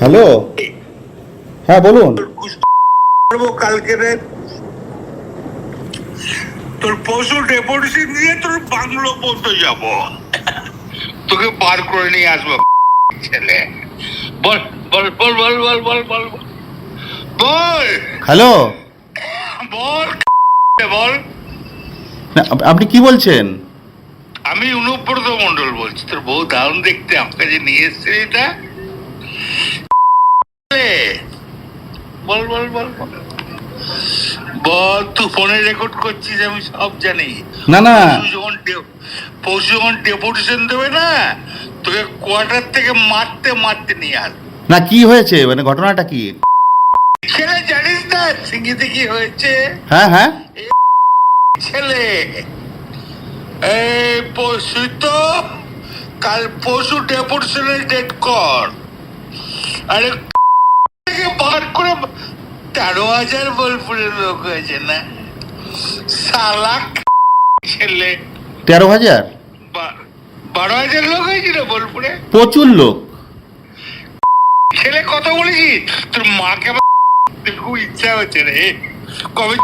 Hello? হ্যাঁ বলুন। কালকে তোর পশু ডেপুটেশন দিয়ে তোর বাংলো পর্যন্ত যাব। তোকে বার করে নিয়ে আসব ছেলে। বল বল বল বল বল বল বল বল। বল। হ্যালো? বল বল? আপনি কি বলছেন? আমি অনুব্রত মন্ডল বলছি। তোর বউ দারুণ দেখতে আমাকে যে নিয়ে এসছে এটা। বল বল বল। বল তুই ফোনে রেকর্ড করছিস আমি সব জানি। না না। যখন পরশু যখন ডেপুটেশন দেবে না তোকে কোয়ার্টার থেকে মারতে মারতে নিয়ে আস। না কি হয়েছে? মানে ঘটনাটা কি? ছেলে জানিস না সিঙ্গিতে কি হয়েছে? হ্যাঁ হ্যাঁ। ছেলে। এই পরশু তো কাল পরশু ডেপুটেশনের ডেট কর। আরে থেকে বার করে তেরো হাজার বোলপুরের লোক হয়েছে না? সালাক ছেলে। তেরো হাজার? বারো হাজার লোক হয়েছিল বোলপুরে? প্রচুর লোক। ছেলে কথা বলেছি? তোর মাকে খুব ইচ্ছা হচ্ছে রে। কবে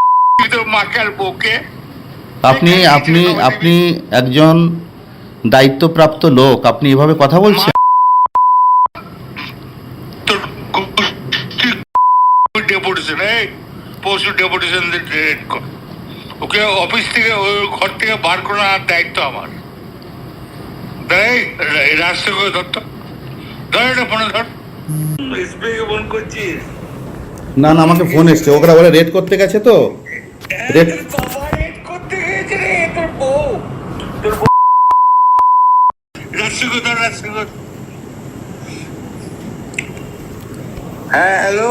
তোর মাকে আর বউকে? আপনি আপনি আপনি একজন দায়িত্বপ্রাপ্ত লোক। আপনি এভাবে কথা বলছেন তোর ডেপুটেশন এই পরশু ডেপুটেশন ডেট কর। ওকে অফিস থেকে ওই ঘর থেকে বার করার দায়িত্ব আমার। দেখ রাস্তা করে ধর ধর এটা ফোনে ধর। ফোন করছিস? না না আমাকে ফোন এসছে। ওরা বলে রেড করতে গেছে তো? রেড রেড করতে গিয়েছে রে তোর বউ। তোর বউ রাস্তা ধর রাস্তা হ্যাঁ হ্যালো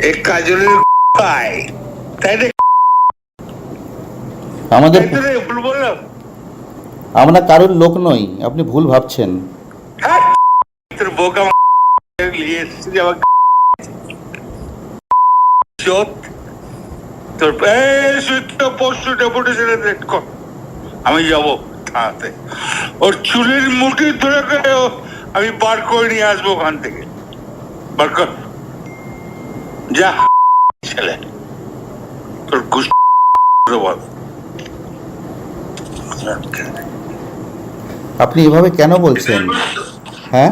কাজলের আমাদের ভুল বললাম। আমরা কারোর লোক নই আপনি ভুল ভাবছেন। হ্যাঁ, আমি যাব ওর চুলের মুঠি ধরে আমি বার করে নিয়ে আসব ওখান থেকে। বার কর। যা ছেলে। তোর ঘুষ আপনি এভাবে কেন বলছেন? হ্যাঁ?